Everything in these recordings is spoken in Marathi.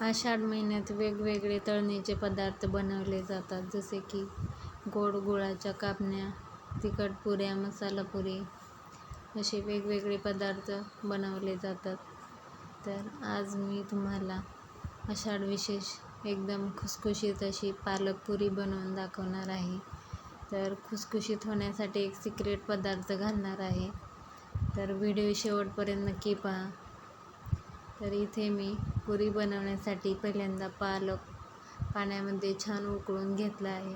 आषाढ महिन्यात वेगवेगळे तळणीचे पदार्थ बनवले जातात जसे की गोड गुळाच्या कापण्या तिखट पुऱ्या मसाला पुरी असे वेगवेगळे पदार्थ बनवले जातात. तर आज मी तुम्हाला आषाढ विशेष एकदम खुसखुशीत अशी पालक पुरी बनवून दाखवणार आहे. तर खुसखुशीत होण्यासाठी एक सिक्रेट पदार्थ घालणार आहे. तर व्हिडिओ शेवटपर्यंत नक्की पहा. तर इथे मी पुरी बनवण्यासाठी पहिल्यांदा पालक पाण्यामध्ये छान उकळून घेतला आहे.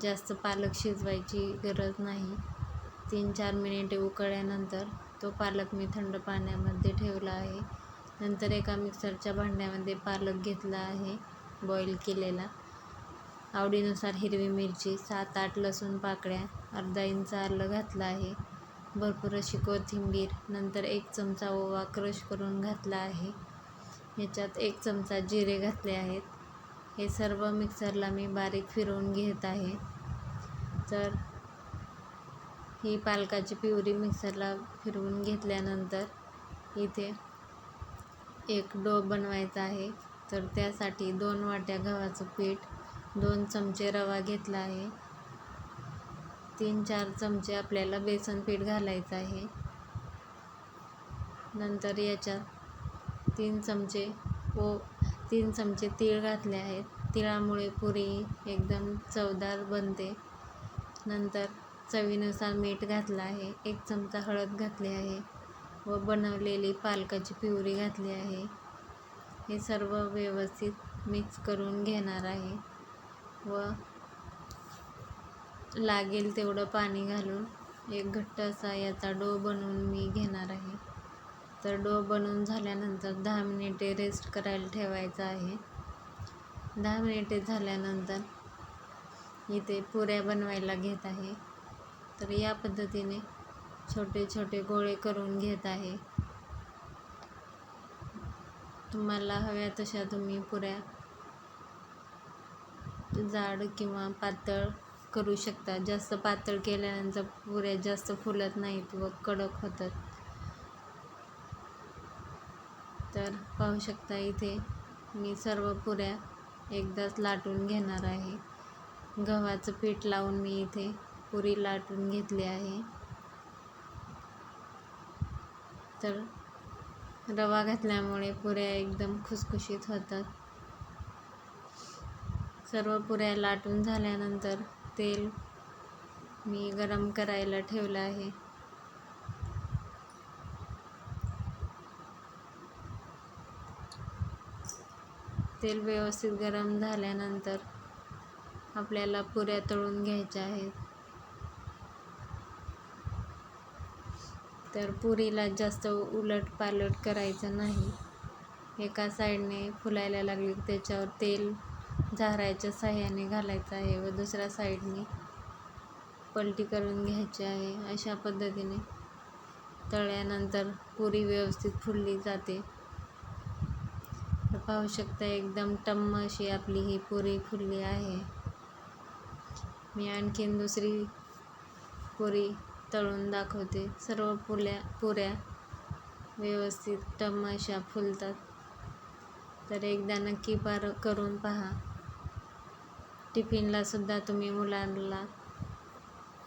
जास्त पालक शिजवायची गरज नाही. तीन चार मिनिटे उकळल्यानंतर तो पालक मी थंड पाण्यामध्ये ठेवला आहे. नंतर एका मिक्सरच्या भांड्यामध्ये पालक घेतला आहे बॉईल केलेला. आवडीनुसार हिरवी मिरची सात आठ लसूण पाकळ्या अर्धा इंच आलं घातलं आहे. भरपूर अशी कोथिंबीर नंतर एक चमचा ओवा क्रश करून घातला आहे. याच्यात एक चमचा जिरे घातले आहेत. हे सर्व मिक्सरला मी बारीक फिरवून घेत आहे. तर ही पालकाची पिवरी मिक्सरला फिरवून घेतल्यानंतर इथे एक डो बनवायचा आहे. तर त्यासाठी दोन वाट्या गव्हाचं पीठ दोन चमचे रवा घेतला आहे. तीन चार चमचे आपल्याला बेसन पीठ घालायचं आहे. नंतर याच्यात तीन चमचे व तीन चमचे तीळ घातले आहेत. तिळामुळे पुरी एकदम चवदार बनते. नंतर चवीनुसार मीठ घातलं आहे. एक चमचा हळद घातली आहे व बनवलेली पालकाची पिवरी घातली आहे. हे सर्व व्यवस्थित मिक्स करून घेणार आहे व लागेल तेवढं पाणी घालून. एक घट्ट असा याचा डो बनवून मी घेणार आहे. तर डो बनवून झाल्यानंतर दहा मिनिटे रेस्ट करायला ठेवायचा आहे. दहा मिनिटे झाल्यानंतर इथे पुऱ्या बनवायला घेत आहे. तर या पद्धतीने छोटे छोटे गोळे करून घेत आहे. तुम्हाला हव्या तशा तुम्ही पुऱ्या जाड किंवा पातळ करू शकता जास्त पातळ केल्यानंतर पुऱ्या जास्त फुलत नाहीत व कडक होतात. तर पाहू शकता इथे मी सर्व पुऱ्या एकदाच लाटून घेणार आहे. गव्हाचं पीठ लावून मी इथे पुरी लाटून घेतली आहे. तर रवा घातल्यामुळे पुऱ्या एकदम खुसखुशीत होतात. सर्व पुऱ्या लाटून झाल्यानंतर तेल मी गरम करायला ठेवलं आहे. तेल व्यवस्थित गरम झाल्यानंतर आपल्याला पुऱ्या तळून घ्यायच्या आहेत. तर पुरीला जास्त उलट पालट करायचं नाही. एका साईडने फुलायला लागली त्याच्यावर तेल झारायच्या साह्याने घालायचं आहे व दुसऱ्या साईडने पलटी करून घ्यायची आहे. अशा पद्धतीने तळल्यानंतर पुरी व्यवस्थित फुलली जाते. तर पाहू शकता एकदम टम्म अशी आपली ही पुरी फुलली आहे. मी आणखीन दुसरी पुरी तळून दाखवते. सर्व पुल्या पुऱ्या व्यवस्थित टम्म अशा फुलतात. तर एकदा नक्की पार करून पहा. टिफिनलासुद्धा तुम्ही मुलांना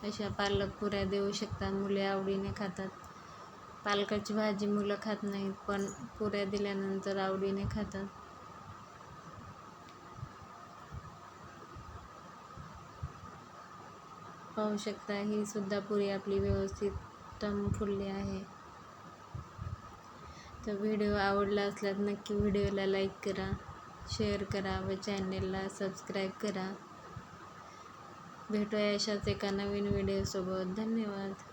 अशा पालक पुऱ्या देऊ शकता. मुले आवडीने खातात. पालकाची भाजी मुलं खात नाहीत पण पुऱ्या दिल्यानंतर आवडीने खातात. पाहू शकता ही सुद्धा पुरी आपली व्यवस्थित टम फुलली आहे. तर व्हिडिओ आवडला असल्यास नक्की व्हिडिओला लाईक करा. शेअर करा व चॅनेलला सबस्क्राईब करा. भेटूया अशाच एका नवीन व्हिडिओसोबत. धन्यवाद.